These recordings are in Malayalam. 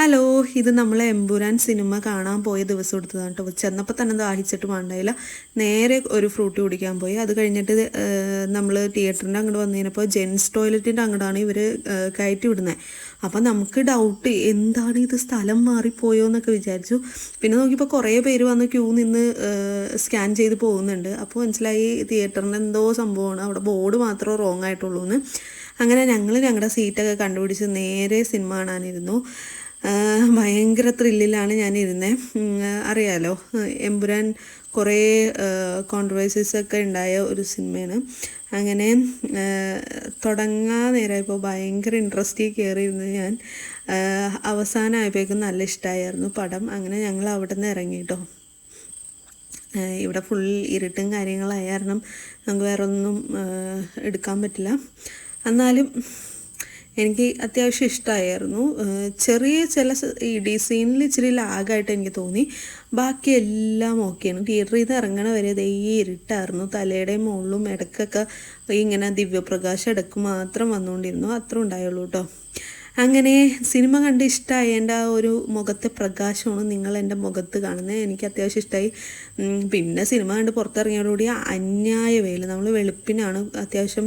ഹലോ ഇത് നമ്മൾ എമ്പുരാൻ സിനിമ കാണാൻ പോയ ദിവസം എടുത്തതാണ് കേട്ടോ. ചെന്നപ്പോൾ തന്നെ ദാഹിച്ചിട്ട് വേണ്ടായില്ല നേരെ ഒരു ഫ്രൂട്ട് കുടിക്കാൻ പോയി. അത് കഴിഞ്ഞിട്ട് നമ്മൾ തിയേറ്ററിന്റെ അങ്ങോട്ട് വന്നതിനപ്പോൾ ജെൻസ് ടോയ്ലറ്റിന്റെ അങ്ങോട്ടാണ് ഇവർ കയറ്റി വിടുന്നത് അപ്പം നമുക്ക് ഡൗട്ട് എന്താണ് ഇത് സ്ഥലം മാറിപ്പോയോ എന്നൊക്കെ വിചാരിച്ചു. പിന്നെ നോക്കിയപ്പോൾ കുറേ പേര് വന്ന് ക്യൂ നിന്ന് സ്കാൻ ചെയ്ത് പോകുന്നുണ്ട്. അപ്പോൾ മനസ്സിലായി തിയേറ്ററിന്റെ എന്തോ സംഭവമാണ്. അവിടെ ബോർഡ് മാത്രമേ റോങ് ആയിട്ടുള്ളൂ എന്ന് അങ്ങനെ ഞങ്ങൾ ഞങ്ങളുടെ സീറ്റൊക്കെ കണ്ടുപിടിച്ച് നേരെ സിനിമ കാണാനിരുന്നു. ഭയങ്കര ത്രില്ലിലാണ് ഞാൻ ഇരുന്നത് അറിയാലോ എമ്പുരാൻ കുറേ കോൺട്രവേഴ്സീസ് ഒക്കെ ഉണ്ടായ ഒരു സിനിമയാണ്. അങ്ങനെ തുടങ്ങാ തുടങ്ങാൻ നേരമായപ്പോൾ ഭയങ്കര ഇൻട്രസ്റ്റിൽ കയറിയിരുന്നു ഞാൻ. അവസാനമായപ്പോഴേക്കും നല്ല ഇഷ്ടമായിരുന്നു പടം. അങ്ങനെ ഞങ്ങൾ അവിടെ നിന്ന് ഇറങ്ങി കേട്ടോ ഇവിടെ ഫുൾ ഇരുട്ടും കാര്യങ്ങളായ കാരണം നമുക്ക് വേറെ ഒന്നും എടുക്കാൻ പറ്റില്ല. എന്നാലും എനിക്ക് അത്യാവശ്യം ഇഷ്ടമായിരുന്നു ചെറിയ ചില ഈ ഡിസൈനിൽ ഇച്ചിരി ലാഗായിട്ട് എനിക്ക് തോന്നി. ബാക്കി എല്ലാം ഓക്കെയാണ്. തിയേറ്ററിൽ നിന്ന് ഇറങ്ങണ വരെ ഈ ഇരുട്ടായിരുന്നു. തലയുടെ മുകളിലും ഇടക്കൊക്കെ ഇങ്ങനെ ദിവ്യപ്രകാശം ഇടയ്ക്ക് മാത്രം വന്നുകൊണ്ടിരുന്നു. അത്ര ഉണ്ടായുള്ളൂ കേട്ടോ. അങ്ങനെ സിനിമ കണ്ട് ഇഷ്ടമായ എന്റെ ആ ഒരു മുഖത്തെ പ്രകാശമാണ് നിങ്ങൾ എന്റെ മുഖത്ത് കാണുന്നത്. എനിക്ക് അത്യാവശ്യം ഇഷ്ടമായി പിന്നെ സിനിമ കണ്ട് പുറത്തിറങ്ങിയോടുകൂടി അന്യായ വെയിൽ നമ്മൾ വെളുപ്പിനാണ് അത്യാവശ്യം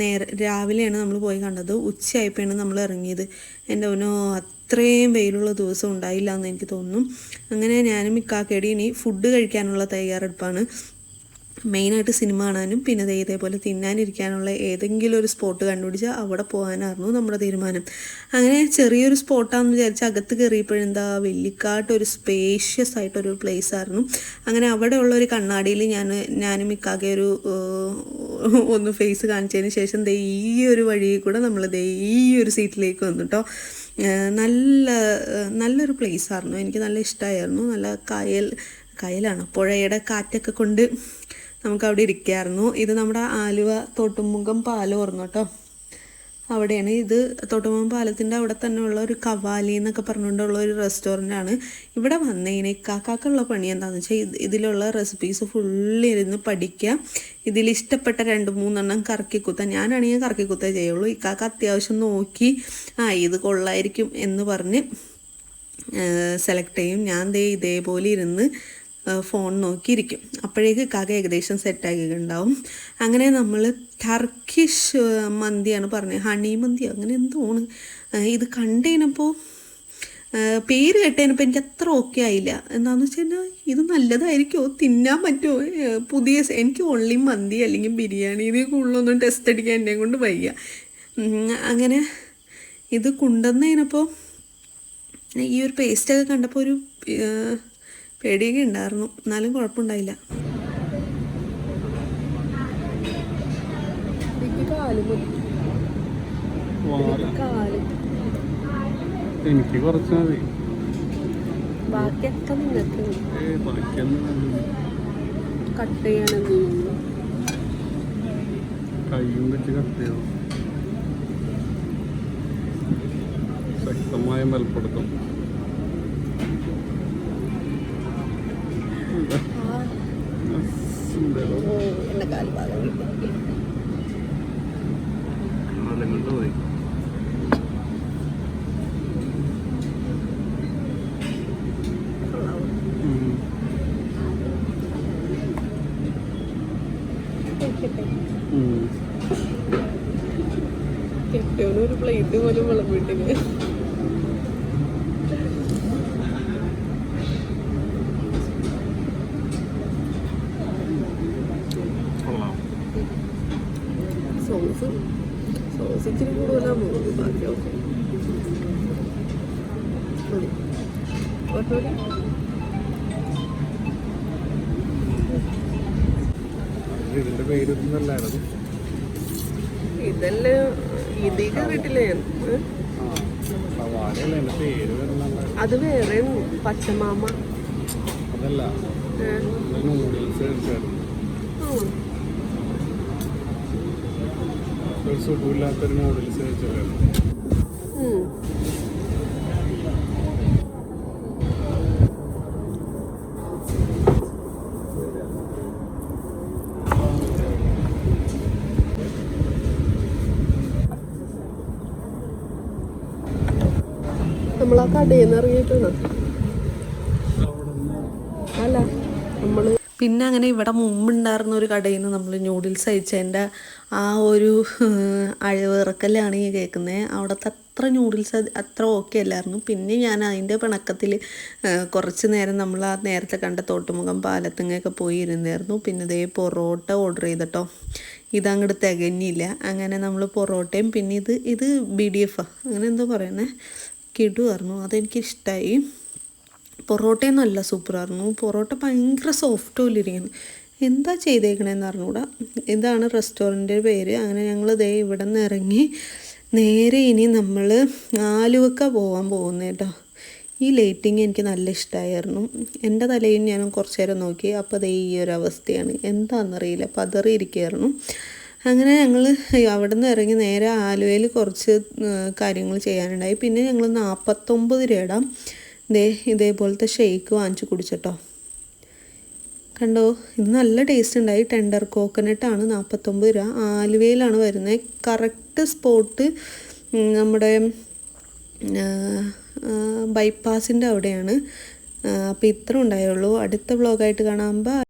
നേര രാവിലെയാണ് നമ്മൾ പോയി കണ്ടത്. ഉച്ചയായപ്പോഴാണ് നമ്മൾ ഇറങ്ങിയത്. എന്റെ അവനോ അത്രയും വെയിലുള്ള ദിവസം ഉണ്ടായില്ല എന്ന് എനിക്ക് തോന്നുന്നു. അങ്ങനെ ഞാനും മിക്കാക്കേടി ഇനി ഫുഡ് കഴിക്കാനുള്ള തയ്യാറെടുപ്പാണ്. മെയിനായിട്ട് സിനിമ കാണാനും പിന്നെ ദേ ഇതേപോലെ തിന്നാനിരിക്കാനുള്ള ഏതെങ്കിലും ഒരു സ്പോട്ട് കണ്ടുപിടിച്ചാൽ അവിടെ പോകാനായിരുന്നു നമ്മുടെ തീരുമാനം. അങ്ങനെ ചെറിയൊരു സ്പോട്ടാണെന്ന് വിചാരിച്ച് അകത്ത് കയറിയപ്പോഴെന്താ വെല്ലിക്കാട്ട് ഒരു സ്പേഷ്യസ് ആയിട്ടൊരു പ്ലേസ് ആയിരുന്നു. അങ്ങനെ അവിടെ ഉള്ള ഒരു കണ്ണാടിയിൽ ഞാൻ ഞാനും മിക്കാകെ ഒരു ഒന്ന് ഫേസ് കാണിച്ചതിന് ശേഷം ദേ ഈ ഒരു വഴിയിൽ കൂടെ നമ്മൾ ദേ ഈ ഒരു സീറ്റിലേക്ക് വന്നു കേട്ടോ നല്ല നല്ലൊരു പ്ലേസ് ആയിരുന്നു. എനിക്ക് നല്ല ഇഷ്ടമായിരുന്നു നല്ല കായൽ കായലാണ്. പുഴയുടെ കാറ്റൊക്കെ കൊണ്ട് നമുക്ക് അവിടെ ഇരിക്കായിരുന്നു. ഇത് നമ്മുടെ ആലുവ തോട്ടുമുഖം പാലം ഓർന്നു കേട്ടോ. അവിടെയാണ് ഇത് തോട്ടുമുഖം പാലത്തിന്റെ അവിടെ ഉള്ള ഒരു കവാലി എന്നൊക്കെ പറഞ്ഞുകൊണ്ടുള്ള ഒരു റെസ്റ്റോറന്റ് ആണ്. ഇവിടെ വന്നതിന് കാക്കാക്കുള്ള പണി എന്താണെന്ന് വെച്ചാൽ ഇത് ഇതിലുള്ള റെസിപ്പീസ് ഫുള്ള് ഇരുന്ന് പഠിക്കുക. ഇതിൽ ഇഷ്ടപ്പെട്ട രണ്ട് മൂന്നെണ്ണം കറക്കി കുത്താൻ ഞാനാണെങ്കിൽ കറക്കി കുത്തേ ചെയ്യുള്ളൂ ഇക്കാക്ക അത്യാവശ്യം നോക്കി ആ ഇത് കൊള്ളായിരിക്കും എന്ന് പറഞ്ഞ് സെലക്ട് ചെയ്യും. ഞാൻ ദേ ഇതേപോലെ ഇരുന്ന് ഫോൺ നോക്കിയിരിക്കും. അപ്പോഴേക്ക് കാക്ക ഏകദേശം സെറ്റാക്കിയിട്ടുണ്ടാവും അങ്ങനെ നമ്മൾ ടർക്കിഷ് മന്തിയാണ് പറഞ്ഞത്. ഹണി മന്തി അങ്ങനെ എന്തോണ്? ഇത് കണ്ടതിനപ്പോൾ പേര് കേട്ടതിനപ്പോൾ എനിക്ക് അത്ര ഓക്കെ ആയില്ല. എന്താണെന്ന് വെച്ച് കഴിഞ്ഞാൽ ഇത് നല്ലതായിരിക്കുമോ തിന്നാൻ പറ്റുമോ? പുതിയ എനിക്ക് ഓൺലി മന്തി അല്ലെങ്കിൽ ബിരിയാണി ഇതിൽ കൂടുതലൊന്നും ടെസ്റ്റ് അടിക്കാൻ എന്നെ കൊണ്ട് വയ്യ. അങ്ങനെ ഇത് കൊണ്ടുവന്നതിനപ്പോൾ ഈ ഒരു പേസ്റ്റൊക്കെ കണ്ടപ്പോൾ ഒരു പേടിയൊക്കെ ഉണ്ടായിരുന്നു. എന്നാലും കുഴപ്പമുണ്ടായില്ല. എനിക്ക് കുറച്ച് മതി. ബാക്കിയൊക്കെ നിങ്ങൾക്ക്. കട്ട് കയ്യും വെച്ച് കട്ട് ചെയ്തു ശക്തമായ മൽപ്പിടുത്തം കാൽ ഭാഗം പോയി ഒരു പ്ലേറ്റ് പോലും വിളമ്പിട്ടില്ല സോസ് സോസ് ഇച്ചിരി കൂടുതലാണ് തോന്നുന്നു ബാക്കിയൊക്കെ മതി. ഒട്ടുകൂടി ഇതിന്റെ പേര് ഇതൊന്നല്ലായിരുന്നു ഇതെല്ലാം ഇതിക്ക് കിട്ടില്ല അത് വേറെ പച്ചമാമ. അതല്ല? നൂഡിൽസ് സുഖമില്ലാത്തൊരു നൂഡിൽസ് കഴിച്ചായിരുന്നു നമ്മൾ ആ കടയിൽ നിന്ന് ഇറങ്ങിയിട്ടാണ് അല്ല നമ്മൾ പിന്നെ അങ്ങനെ ഇവിടെ മുമ്പുണ്ടായിരുന്ന ഒരു കടയിൽ നിന്ന് നമ്മൾ ന്യൂഡിൽസ് അയച്ചതിന്റെ ആ ഒരു അഴിവിറക്കലാണ് ഈ കേൾക്കുന്നത് അവിടുത്തെ അത്ര ന്യൂഡിൽസ് അത്ര ഓക്കെ അല്ലായിരുന്നു. പിന്നെ ഞാൻ അതിന്റെ പിണക്കത്തിൽ കുറച്ച് നേരം നമ്മൾ ആ നേരത്തെ കണ്ട തോട്ടുമുഖം പാലത്തുങ്ങയൊക്കെ പോയി ഇരുന്നായിരുന്നു. പിന്നെ ഇതേ പൊറോട്ട ഓർഡർ ചെയ്തിട്ടോ. ഇതങ്ങോട്ട് തികഞ്ഞില്ല. അങ്ങനെ നമ്മൾ പൊറോട്ടയും പിന്നെ ഇത് ഇത് ബി ഡി എഫ് അങ്ങനെ എന്തോ പറയുന്നത് കിടുമായിരുന്നു അതെനിക്ക് ഇഷ്ടമായി പൊറോട്ടയൊന്നും അല്ല സൂപ്പറായിരുന്നു പൊറോട്ട ഭയങ്കര സോഫ്റ്റ് പോലെ ഇരിക്കുന്നു എന്താ ചെയ്തേക്കണേന്ന് അറിഞ്ഞൂടാ. ഇതാണ് റെസ്റ്റോറന്റിന്റെ പേര്. അങ്ങനെ ഞങ്ങൾ ദേ ഇവിടെ നിന്ന് ഇറങ്ങി നേരെ ഇനി നമ്മൾ ആലുവക്ക പോകാൻ പോകുന്നത് കേട്ടോ ഈ ലൈറ്റിങ് എനിക്ക് നല്ല ഇഷ്ടമായിരുന്നു എന്റെ തലയിൽ ഞാൻ കുറച്ച് നേരം നോക്കി. അപ്പോൾ ദേ ഈ ഒരു അവസ്ഥയാണ്. എന്താണെന്നറിയില്ല പതറിയിരിക്കുകയായിരുന്നു അങ്ങനെ ഞങ്ങൾ അവിടെ നിന്ന് ഇറങ്ങി നേരെ ആലുവയിൽ കുറച്ച് കാര്യങ്ങൾ ചെയ്യാനുണ്ടായി. പിന്നെ ഞങ്ങൾ നാൽപ്പത്തൊമ്പത് രൂപ ദേ ഇതേപോലത്തെ ഷേക്ക് വാങ്ങിച്ചു കുടിച്ചിട്ടോ. കണ്ടോ ഇത് നല്ല ടേസ്റ്റ് ഉണ്ടായി. ടെൻഡർ ആണ് നാൽപ്പത്തൊമ്പത് രൂപ. ആലുവയിലാണ് വരുന്നത് കറക്റ്റ് സ്പോട്ട് നമ്മുടെ ബൈപ്പാസിന്റെ അവിടെയാണ്. അപ്പോൾ ഇത്ര ഉണ്ടായുള്ളൂ. അടുത്ത ബ്ലോഗായിട്ട് കാണാം. ബൈ